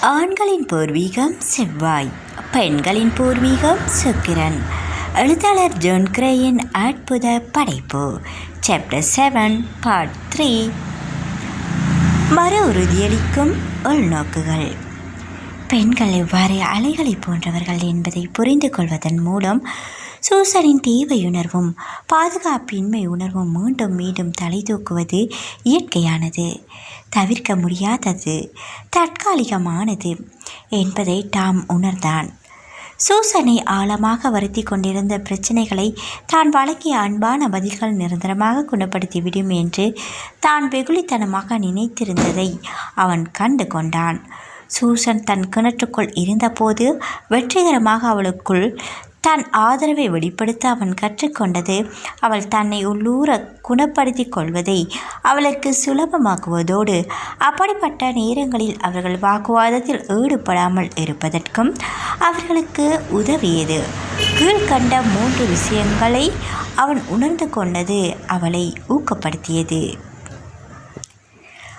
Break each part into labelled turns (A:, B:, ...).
A: ஆண்களின் பூர்வீகம் செவ்வாய் பெண்களின் பூர்வீகம் சுக்கிரன். எழுத்தாளர் ஜோன் கிரேயின் அற்புத படைப்பு சாப்டர் செவன் பார்ட் த்ரீ மறு உறுதியளிக்கும் உள்நோக்குகள். பெண்கள் எவ்வாறு அலைகளை போன்றவர்கள் என்பதை புரிந்து கொள்வதன் மூலம் சூசனின் தேவையுணர்வும் பாதுகாப்பின்மை உணர்வும் மீண்டும் மீண்டும் தலை தூக்குவது இயற்கையானது. தவிர்க்க முடியாதது தற்காலிகமானது என்பதை டாம் உணர்ந்தான். சூசனை ஆழமாக வருத்தி கொண்டிருந்த பிரச்சனைகளை தான் வழங்கிய அன்பான பதில்கள் நிரந்தரமாக குணப்படுத்திவிடும் என்று தான் வெகுளித்தனமாக நினைத்திருந்ததை அவன் கண்டு கொண்டான். சூசன் தன் கிணற்றுக்குள் இருந்தபோது வெற்றிகரமாக அவளுக்குள் தன் ஆதரவை வெளிப்படுத்த அவன் கற்றுக்கொண்டது அவள் தன்னை உள்ளூர குணப்படுத்தி கொள்வதை அவளுக்கு சுலபமாக்குவதோடு அப்படிப்பட்ட நேரங்களில் அவர்கள் வாக்குவாதத்தில் ஈடுபடாமல் இருப்பதற்கும் அவர்களுக்கு உதவியது. கீழ்கண்ட மூன்று விஷயங்களை அவன் உணர்ந்து கொண்டது அவளை ஊக்கப்படுத்தியது.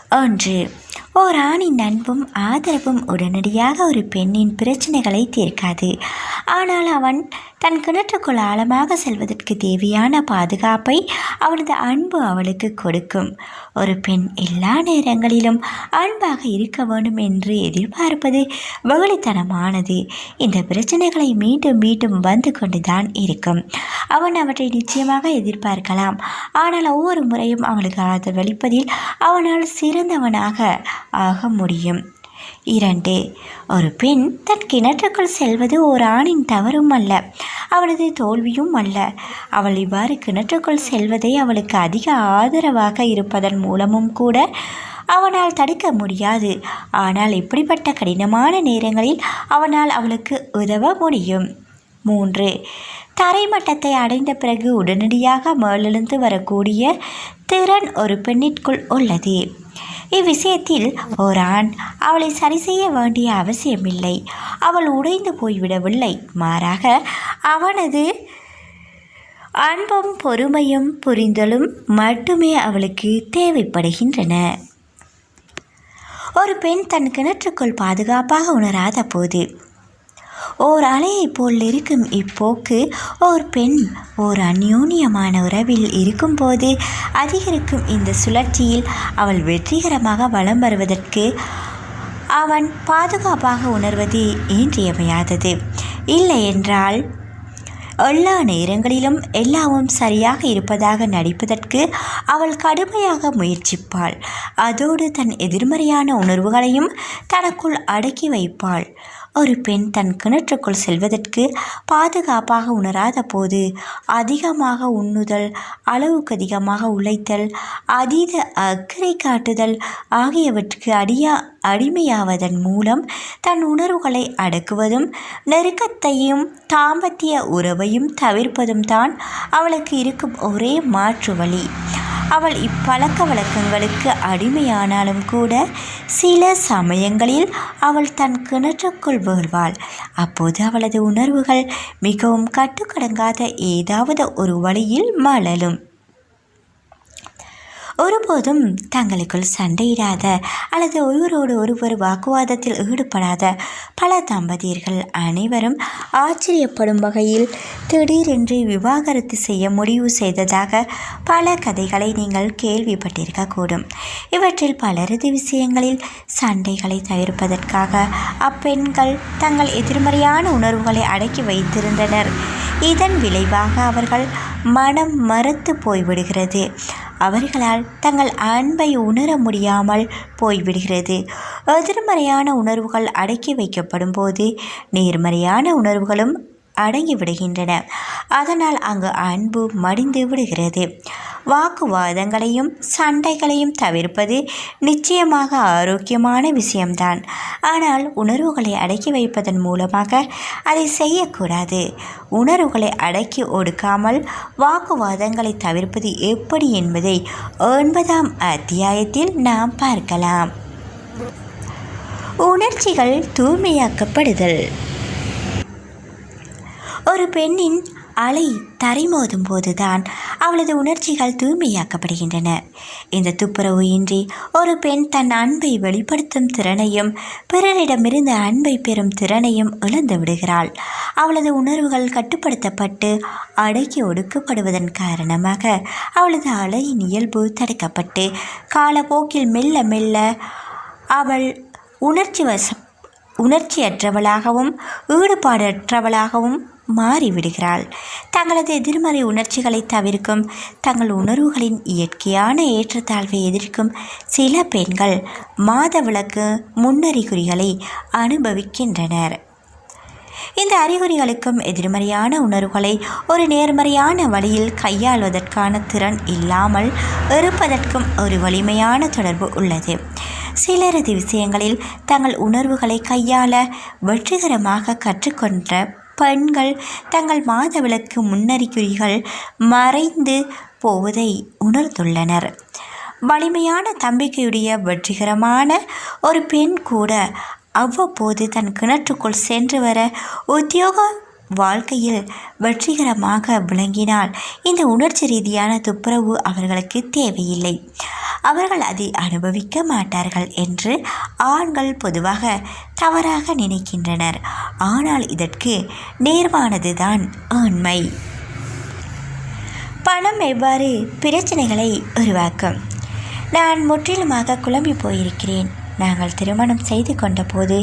A: ஒன்று ஓர் ஆணின் அன்பும் ஆதரவும் உடனடியாக ஒரு பெண்ணின் பிரச்சனைகளை தீர்க்காது. ஆனால் அவன் தன் கிணற்றுக்குள் ஆழமாக செல்வதற்கு தேவையான பாதுகாப்பை அவனது அன்பு அவளுக்கு கொடுக்கும். ஒரு பெண் எல்லா நேரங்களிலும் அன்பாக இருக்க வேண்டும் என்று எதிர்பார்ப்பது வெகுளித்தனமானது. இந்த பிரச்சனைகளை மீண்டும் மீண்டும் வந்து கொண்டுதான் இருக்கும். அவன் அவற்றை நிச்சயமாக எதிர்பார்க்கலாம். ஆனால் ஒவ்வொரு முறையும் அவளுக்கு ஆதரவளிப்பதில் அவனால் சிறந்தவனாக ஆக முடியும். இரண்டு. ஒரு பெண் தன் கிணற்றுக்குள் செல்வது ஒரு ஆணின் தவறும் அல்ல அவளது தோல்வியும் அல்ல. அவள் இவ்வாறு கிணற்றுக்குள் செல்வதை அவளுக்கு அதிக ஆதரவாக இருப்பதன் மூலமும் கூட அவனால் தடுக்க முடியாது. ஆனால் இப்படிப்பட்ட கடினமான நேரங்களில் அவனால் அவளுக்கு உதவ முடியும். மூன்று. தரைமட்டத்தை அடைந்த பிறகு உடனடியாக மேலெழுந்து வரக்கூடிய திறன் ஒரு பெண்ணிற்குள் உள்ளது. இவ்விஷயத்தில் ஒரு ஆண் அவளை சரி செய்ய வேண்டிய அவசியமில்லை. அவள் உடைந்து போய்விடவில்லை. மாறாக அவனது அன்பும் பொறுமையும் புரிதலும் மட்டுமே அவளுக்கு தேவைப்படுகின்றன. ஒரு பெண் தன் கிணற்றுக்குள் பாதுகாப்பாக உணராத போது ஓர் அலையைப் போல் இருக்கும் இப்போக்கு ஓர் பெண் ஓர் அந்யூன்யமான உறவில் இருக்கும்போது அதிகரிக்கும் இந்த சுழற்சியில் அவள் வெற்றிகரமாக வலம் வருவதற்கு அவன் பாதுகாப்பாக உணர்வது இன்றியமையாதது இல்லை என்றால் எல்லா நேரங்களிலும் எல்லாவும் சரியாக இருப்பதாக நடிப்பதற்கு அவள் கடுமையாக முயற்சிப்பாள். அதோடு தன் எதிர்மறையான உணர்வுகளையும் தனக்குள் அடக்கி வைப்பாள். ஒரு பெண் தன் கிணற்றுக்குள் செல்வதற்கு பாதுகாப்பாக உணராத போது அதிகமாக உண்ணுதல் அளவுக்கு அதிகமாக உழைத்தல் அதீத அக்கறை காட்டுதல் ஆகியவற்றுக்கு அடியா அடிமையாவதன் மூலம் தன் உணர்வுகளை அடக்குவதும் நெருக்கத்தையும் தாம்பத்திய உறவையும் தவிர்ப்பதும் தான் அவளுக்கு இருக்கும் ஒரே மாற்று வழி. அவள் இப்பழக்க வழக்கங்களுக்கு அடிமையானாலும் கூட சில சமயங்களில் அவள் தன் கிணற்றுக்குள் வீழ்வாள். அப்போது அவளது உணர்வுகள் மிகவும் கட்டுக்கடங்காத ஏதாவது ஒரு வழியில் மலலும் ஒருபோதும் தங்களுக்குள் சண்டையிடாத அல்லது ஒருவரோடு ஒருவர் வாக்குவாதத்தில் ஈடுபடாத பல தம்பதியர்கள் அனைவரும் ஆச்சரியப்படும் வகையில் திடீரென்று விவாகரத்து செய்ய முடிவு செய்ததாக பல கதைகளை நீங்கள் கேள்விப்பட்டிருக்கக்கூடும். இவற்றில் பலரது விஷயங்களில் சண்டைகளை தவிர்ப்பதற்காக அப்பெண்கள் தங்கள் எதிர்மறையான உணர்வுகளை அடக்கி வைத்திருந்தனர். இதன் விளைவாக அவர்கள் மனம் மறுத்து போய்விடுகிறது. அவர்களால் தங்கள் அன்பை உணர முடியாமல் போய்விடுகிறது. எதிர்மறையான உணர்வுகள் அடக்கி வைக்கப்படும் போது நேர்மறையான உணர்வுகளும் அடங்கி விடுகின்றன. அதனால் அங்கு அன்பு மடிந்து விடுகிறது. வாக்குவாதங்களையும் சண்டைகளையும் தவிர்ப்பது நிச்சயமாக ஆரோக்கியமான விஷயம்தான். ஆனால் உணர்வுகளை அடக்கி வைப்பதன் மூலமாக அதை செய்யக்கூடாது. உணர்வுகளை அடக்கி ஒடுக்காமல் வாக்குவாதங்களை தவிர்ப்பது எப்படி என்பதை ஒன்பதாம் அத்தியாயத்தில் நாம் பார்க்கலாம். உணர்ச்சிகள் தூய்மையாக்கப்படுதல். ஒரு பெண்ணின் அலை தரைமோதும் போதுதான் அவளது உணர்ச்சிகள் தூய்மையாக்கப்படுகின்றன. இந்த துப்புரவு இன்றி ஒரு பெண் தன் அன்பை வெளிப்படுத்தும் திறனையும் பிறரிடமிருந்து அன்பை பெறும் திறனையும் இழந்து விடுகிறாள். அவளது உணர்வுகள் கட்டுப்படுத்தப்பட்டு அடக்கி ஒடுக்கப்படுவதன் காரணமாக அவளது அலையின் இயல்பு தடுக்கப்பட்டு காலப்போக்கில் மெல்ல மெல்ல அவள் உணர்ச்சி வச உணர்ச்சியற்றவளாகவும் ஈடுபாடற்றவளாகவும் மாறிவிடுகிறாள். தங்களது எதிர்மறை உணர்ச்சிகளை தவிர்க்கும் தங்கள் உணர்வுகளின் இயற்கையான ஏற்றத்தாழ்வை எதிர்க்கும் சில பெண்கள் மாதவிளக்கு முன்னறிகுறிகளை அனுபவிக்கின்றனர். இந்த அறிகுறிகளுக்கும் எதிர்மறையான உணர்வுகளை ஒரு நேர்மறையான வழியில் கையாள்வதற்கான திறன் இல்லாமல் இருப்பதற்கும் ஒரு வலிமையான தொடர்பு உள்ளது. சிலரது விஷயங்களில் தங்கள் உணர்வுகளை கையாள வெற்றிகரமாக கற்றுக்கொண்ட பெண்கள் தங்கள் மாதவிளக்கு முன்னறிகுறிகள் மறைந்து போவதை உணர்ந்துள்ளனர். வலிமையான தம்பிக்கையுடைய வெற்றிகரமான ஒரு பெண் கூட அவ்வப்போது தன் கிணற்றுக்குள் சென்று வர உத்தியோக வாழ்க்கையில் வெற்றிகரமாக விளங்கினால் இந்த உணர்ச்சி ரீதியான துப்புரவு அவர்களுக்கு தேவையில்லை. அவர்கள் அதை அனுபவிக்க மாட்டார்கள் என்று ஆண்கள் பொதுவாக தவறாக நினைக்கின்றனர். ஆனால் இதற்கு நேர்வானதுதான் உண்மை பணம் எவ்வாறு பிரச்சனைகளை உருவாக்கும்? நான் முற்றிலுமாக குழம்பி போயிருக்கிறேன். நாங்கள் திருமணம் செய்து கொண்டபோது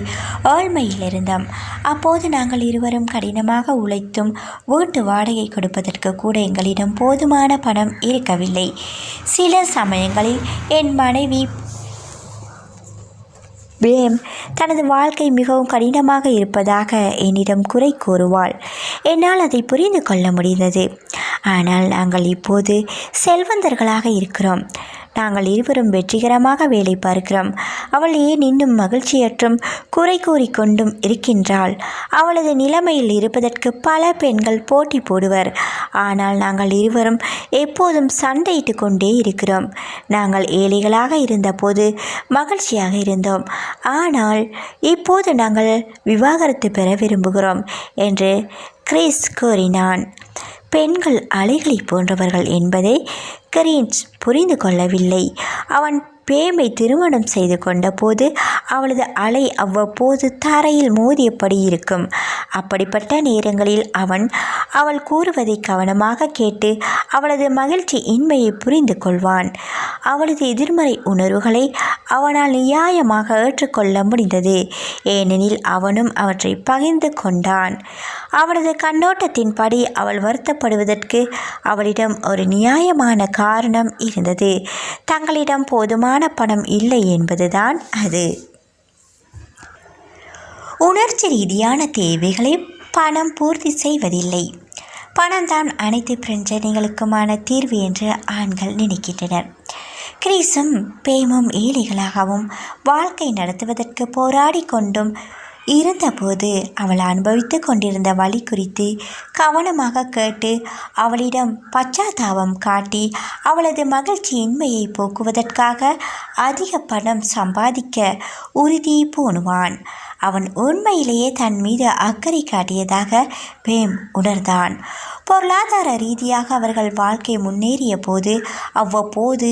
A: ஏழ்மையில் இருந்தோம் அப்போது நாங்கள் இருவரும் கடினமாக உழைத்தும் வீட்டு வாடகை கொடுப்பதற்கு கூட எங்களிடம் போதுமான பணம் இருக்கவில்லை. சில சமயங்களில் என் மனைவி பிரேம் தனது வாழ்க்கை மிகவும் கடினமாக இருப்பதாக என்னிடம் குறை கூறுவாள். என்னால் அதை புரிந்து கொள்ள முடிந்தது. ஆனால் நாங்கள் இப்போது செல்வந்தர்களாக இருக்கிறோம். நாங்கள் இருவரும் வெற்றிகரமாக வேலை பார்க்கிறோம். அவள் ஏன் இன்னும் மகிழ்ச்சியற்றும் குறை கூறிக்கொண்டும் இருக்கின்றாள். அவளது நிலைமையில் இருப்பதற்கு பல பெண்கள் போட்டி போடுவர். ஆனால் நாங்கள் இருவரும் எப்போதும் சண்டையிட்டு கொண்டே இருக்கிறோம். நாங்கள் ஏழைகளாக இருந்தபோது மகிழ்ச்சியாக இருந்தோம். ஆனால் இப்போது நாங்கள் விவாகரத்து பெற விரும்புகிறோம் என்று கிறிஸ் கூறினான். பெண்கள் அலைகளை போன்றவர்கள் என்பதை கிரீன்ஸ் புரிந்து கொள்ளவில்லை. அவன் பேமை திருமணம் செய்து கொண்டபோது அவளது அலை அவ்வப்போது தரையில் மோதியபடி இருக்கும். அப்படிப்பட்ட நேரங்களில் அவன் அவள் கூறுவதை கவனமாக கேட்டு அவளது மகிழ்ச்சி இன்மையை புரிந்து கொள்வான். அவளது எதிர்மறை உணர்வுகளை அவனால் நியாயமாக ஏற்றுக்கொள்ள முடிந்தது. ஏனெனில் அவனும் அவற்றை பகிர்ந்து கொண்டான். அவளது கண்ணோட்டத்தின்படி அவள் வருத்தப்படுவதற்கு அவளிடம் ஒரு நியாயமான காரணம் இருந்தது. தங்களிடம் போதுமான பணம் இல்லை என்பதுதான் அது. உணர்ச்சி ரீதியான தேவைகளை பணம் பூர்த்தி செய்வதில்லை. பணம்தான் அனைத்து பிரச்சனைகளுக்குமான தீர்வு என்று ஆண்கள் நினைக்கின்றனர். கிரீஸும் பேமும் ஏழைகளாகவும் வாழ்க்கை நடத்துவதற்கு போராடி கொண்டும் இருந்தபோது அவள் அனுபவித்து கொண்டிருந்த வழி குறித்து கவனமாக கேட்டு அவளிடம் பச்சாத்தாபம் காட்டி அவளது மகிழ்ச்சியின்மையை போக்குவதற்காக அதிக பணம் சம்பாதிக்க உறுதி பூணுவான். அவன் உண்மையிலேயே தன் மீது அக்கறை காட்டியதாக பேம் உணர்ந்தான். பொருளாதார ரீதியாக அவர்கள் வாழ்க்கை முன்னேறிய போது அவ்வப்போது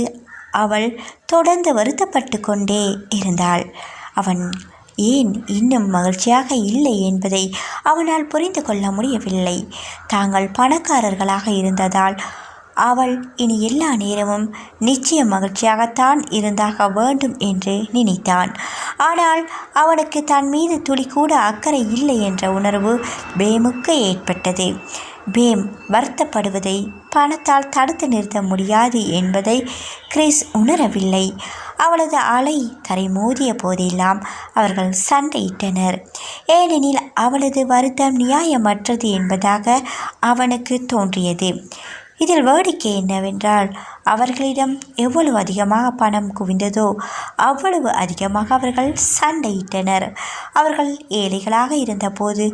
A: அவள் தொடர்ந்து வருத்தப்பட்டு கொண்டே இருந்தாள். அவன் ஏன் இன்னும் மகிழ்ச்சியாக இல்லை என்பதை அவனால் புரிந்து கொள்ள முடியவில்லை. தாங்கள் பணக்காரர்களாக இருந்ததால் அவள் இனி எல்லா நேரமும் நிச்சயம் மகிழ்ச்சியாகத்தான் இருந்தாக வேண்டும் என்று நினைத்தான். ஆனால் அவனுக்கு தன் மீது துளி கூட அக்கறை இல்லை என்ற உணர்வு பேமுக்கு ஏற்பட்டது. பேம் வருத்தப்படுவதை பணத்தால் தடுத்து நிறுத்த முடியாது என்பதை கிறிஸ் உணரவில்லை. அவளது அலை தரை மோதிய போதெல்லாம் அவர்கள் சண்டையிட்டனர். ஏனெனில் அவளது வருத்தம் நியாயமற்றது என்பதாக அவனுக்கு தோன்றியது. இதில் வேடிக்கை என்னவென்றால் அவர்களிடம் எவ்வளவு அதிகமாக பணம் குவிந்ததோ அவ்வளவு அதிகமாக அவர்கள் சண்டையிட்டனர். அவர்கள் ஏழைகளாக இருந்தபோது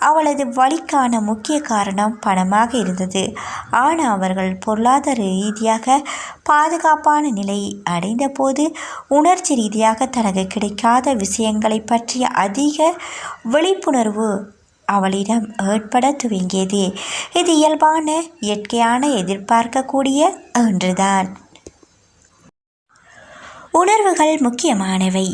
A: அவளது வழிக்கான முக்கிய காரணம் பணமாக இருந்தது. ஆனால் அவர்கள் பொருளாதார ரீதியாக பாதுகாப்பான நிலை அடைந்தபோது உணர்ச்சி ரீதியாக தனக்கு கிடைக்காத விஷயங்களை பற்றிய அதிக விழிப்புணர்வு அவளிடம் ஏற்பட துவங்கியது. இது இயல்பான இயற்கையான எதிர்பார்க்கக்கூடிய ஒன்றுதான். உணர்வுகள் முக்கியமானவை.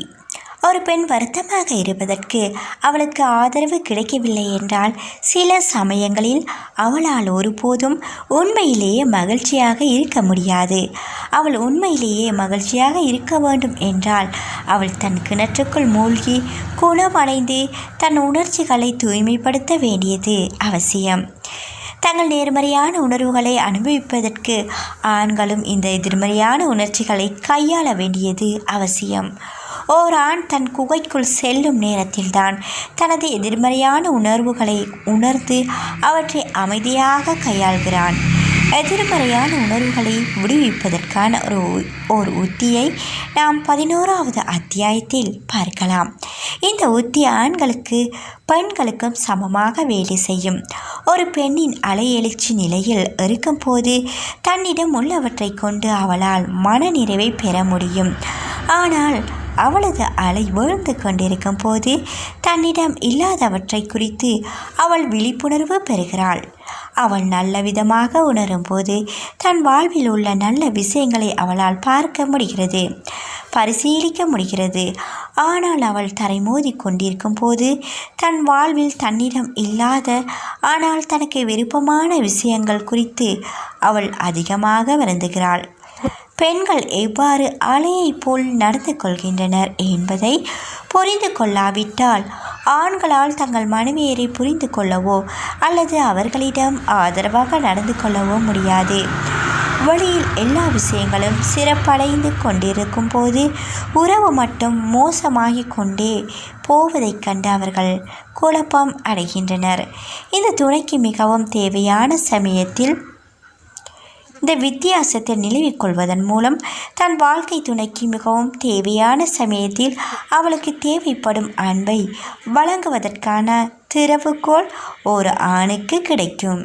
A: ஒரு பெண் வருத்தமாக இருப்பதற்கு அவளுக்கு ஆதரவு கிடைக்கவில்லை என்றால் சில சமயங்களில் அவளால் ஒருபோதும் உண்மையிலேயே மகிழ்ச்சியாக இருக்க முடியாது. அவள் உண்மையிலேயே மகிழ்ச்சியாக இருக்க வேண்டும் என்றால் அவள் தன் கிணற்றுக்குள் மூழ்கி குணமடைந்து தன் உணர்ச்சிகளை தூய்மைப்படுத்த வேண்டியது அவசியம். தங்கள் நேர்மறையான உணர்வுகளை அனுபவிப்பதற்கு ஆண்களும் இந்த எதிர்மறையான உணர்ச்சிகளை கையாள வேண்டியது அவசியம். ஓர் ஆண் தன் குகைக்குள் செல்லும் நேரத்தில்தான் தனது எதிர்மறையான உணர்வுகளை உணர்ந்து அவற்றை அமைதியாக கையாள்கிறான். எதிர்மறையான உணர்வுகளை விடுவிப்பதற்கான ஒரு ஓர் உத்தியை நாம் பதினோராவது அத்தியாயத்தில் பார்க்கலாம். இந்த உத்தி ஆண்களுக்கு பெண்களுக்கும் சமமாக வேலை செய்யும். ஒரு பெண்ணின் அலையெழுச்சி நிலையில் இருக்கும்போது தன்னிடம் உள்ளவற்றை கொண்டு அவளால் மனநிறைவை பெற முடியும். ஆனால் அவளது அலை வீழ்ந்து கொண்டிருக்கும் போது தன்னிடம் இல்லாதவற்றை குறித்து அவள் விழிப்புணர்வு பெறுகிறாள். அவள் நல்ல விதமாக உணரும் போது தன் வாழ்வில் உள்ள நல்ல விஷயங்களை அவளால் பார்க்க முடிகிறது பரிசீலிக்க முடிகிறது. ஆனால் அவள் தரை மோதி கொண்டிருக்கும் போது தன் வாழ்வில் தன்னிடம் இல்லாத ஆனால் தனக்கு விருப்பமான விஷயங்கள் குறித்து அவள் அதிகமாக வருந்துகிறாள். பெண்கள் எவ்வாறு அலையை போல் நடந்து கொள்கின்றனர் என்பதை புரிந்து கொள்ளாவிட்டால் ஆண்களால் தங்கள் மனைவியரை புரிந்து கொள்ளவோ அல்லது அவர்களிடம் ஆதரவாக நடந்து கொள்ளவோ முடியாது. வழியில் எல்லா விஷயங்களும் சிறப்படைந்து கொண்டிருக்கும் போது உறவு மட்டும் மோசமாகி கொண்டே போவதைக் கண்டு அவர்கள் குழப்பம் அடைகின்றனர். இந்த துணைக்கு மிகவும் தேவையான சமயத்தில் இந்த வித்தியாசத்தை நிலவிக் கொள்வதன் மூலம் தன் வாழ்க்கை துணைக்கு மிகவும் தேவையான சமயத்தில் அவளுக்கு தேவைப்படும் அன்பை வழங்குவதற்கான திறவுகோல் ஒரு ஆணுக்கு கிடைக்கும்.